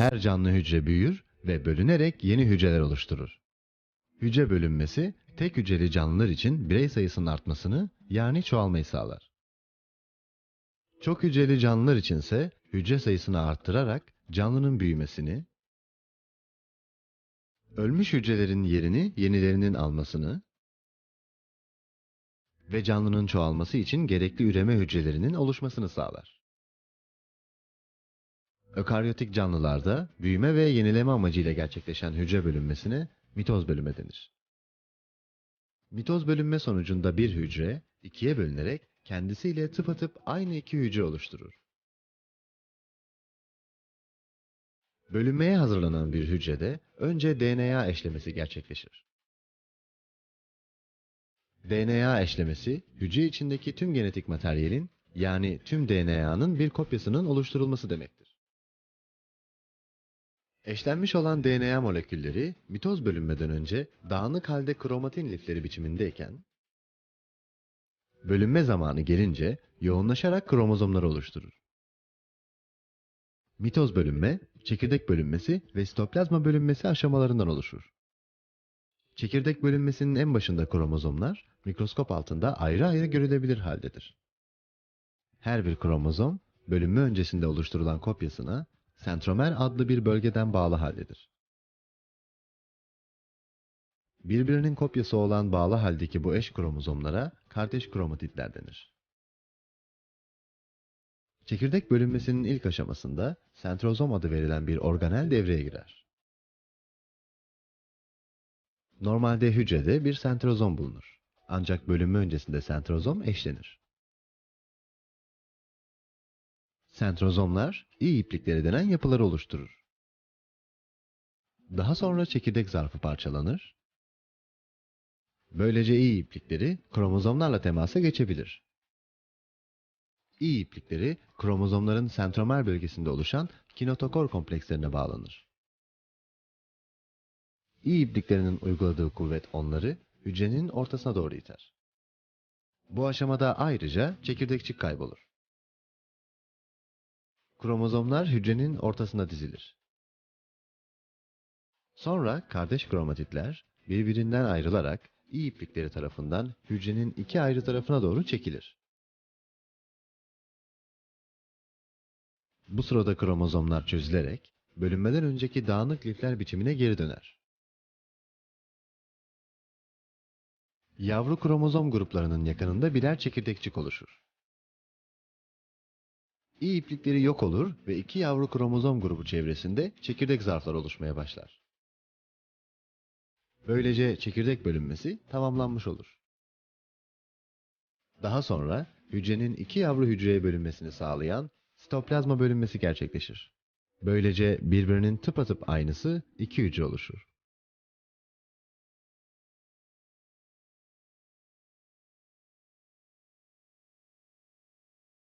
Her canlı hücre büyür ve bölünerek yeni hücreler oluşturur. Hücre bölünmesi, tek hücreli canlılar için birey sayısının artmasını yani çoğalmayı sağlar. Çok hücreli canlılar içinse hücre sayısını arttırarak canlının büyümesini, ölmüş hücrelerin yerini yenilerinin almasını ve canlının çoğalması için gerekli üreme hücrelerinin oluşmasını sağlar. Ökaryotik canlılarda büyüme ve yenileme amacıyla gerçekleşen hücre bölünmesine mitoz bölünme denir. Mitoz bölünme sonucunda bir hücre ikiye bölünerek kendisiyle tıpatıp aynı iki hücre oluşturur. Bölünmeye hazırlanan bir hücrede önce DNA eşlemesi gerçekleşir. DNA eşlemesi, hücre içindeki tüm genetik materyalin yani tüm DNA'nın bir kopyasının oluşturulması demektir. Eşlenmiş olan DNA molekülleri mitoz bölünmeden önce dağınık halde kromatin lifleri biçimindeyken, bölünme zamanı gelince yoğunlaşarak kromozomları oluşturur. Mitoz bölünme, çekirdek bölünmesi ve sitoplazma bölünmesi aşamalarından oluşur. Çekirdek bölünmesinin en başında kromozomlar mikroskop altında ayrı ayrı görülebilir haldedir. Her bir kromozom bölünme öncesinde oluşturulan kopyasına sentromer adlı bir bölgeden bağlı haldedir. Birbirinin kopyası olan bağlı haldeki bu eş kromozomlara kardeş kromatitler denir. Çekirdek bölünmesinin ilk aşamasında sentrozom adı verilen bir organel devreye girer. Normalde hücrede bir sentrozom bulunur. Ancak bölünme öncesinde sentrozom eşlenir. Sentrozomlar iyi iplikleri denen yapıları oluşturur. Daha sonra çekirdek zarfı parçalanır. Böylece iyi iplikleri kromozomlarla temasa geçebilir. İyi iplikleri kromozomların sentromer bölgesinde oluşan kinotokor komplekslerine bağlanır. İyi ipliklerinin uyguladığı kuvvet onları hücrenin ortasına doğru iter. Bu aşamada ayrıca çekirdekçik kaybolur. Kromozomlar hücrenin ortasına dizilir. Sonra kardeş kromatitler birbirinden ayrılarak iyi iplikleri tarafından hücrenin iki ayrı tarafına doğru çekilir. Bu sırada kromozomlar çözülerek bölünmeden önceki dağınık lifler biçimine geri döner. Yavru kromozom gruplarının yakınında birer çekirdekçik oluşur. İyi iplikleri yok olur ve iki yavru kromozom grubu çevresinde çekirdek zarflar oluşmaya başlar. Böylece çekirdek bölünmesi tamamlanmış olur. Daha sonra hücrenin iki yavru hücreye bölünmesini sağlayan sitoplazma bölünmesi gerçekleşir. Böylece birbirinin tıpatıp aynısı iki hücre oluşur.